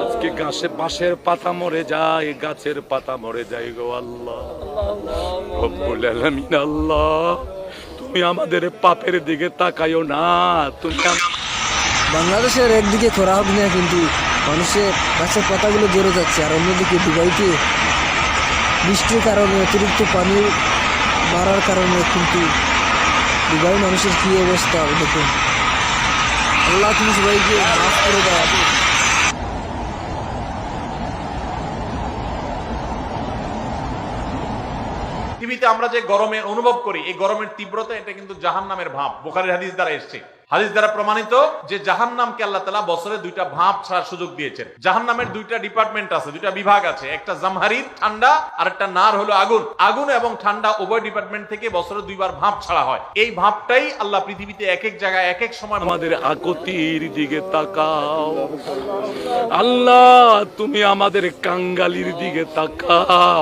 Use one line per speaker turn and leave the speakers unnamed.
আজকে গাছে বাঁশের পাতা মরে যায়, গাছের পাতা মরে যায় গো আল্লাহ। রব্বুল আলামিন আল্লাহ, তুমি আমাদের পাপের দিকে তাকাইও না, তুমি
বাংলাদেশের একদিকে খরা হবে না, কিন্তু মানুষের গাছের পাতাগুলো জড়ে যাচ্ছে, আর অন্যদিকে দুবাইতে বৃষ্টির কারণে অতিরিক্ত পানি বাড়ার কারণে কিন্তু দুবাই মানুষের কি অবস্থা, দেখুন। আল্লাহ তুমি সবাইকে মাফ করে দেওয়া
পৃথিবীতে আমরা যে গরমে অনুভব করি, এই গরমের তীব্রতা, এটা কিন্তু জাহান নামের ভাব। বোখারের হাদিস দ্বারা এসছে। হাদিস দ্বারা প্রমাণিত যে জাহান নামকে আল্লাহ তালা বছরে দুইটা ভাব ছাড়ার সুযোগ দিয়েছেন। জাহান নামের দুইটা ডিপার্টমেন্ট আছে, দুইটা বিভাগ আছে। একটা জামহারির ঠান্ডা আর একটা নার হলো আগুন। আগুন এবং ঠান্ডা উভয় ডিপার্টমেন্ট থেকে বছরে দুইবার ভাব ছাড়া হয়। এই ভাবটাই আল্লাহ পৃথিবীতে এক এক জায়গায় এক এক সময়
আমাদের আকতির দিকে তাকাও। আল্লাহ, তুমি আমাদের কাঙ্গালির দিকে তাকাও।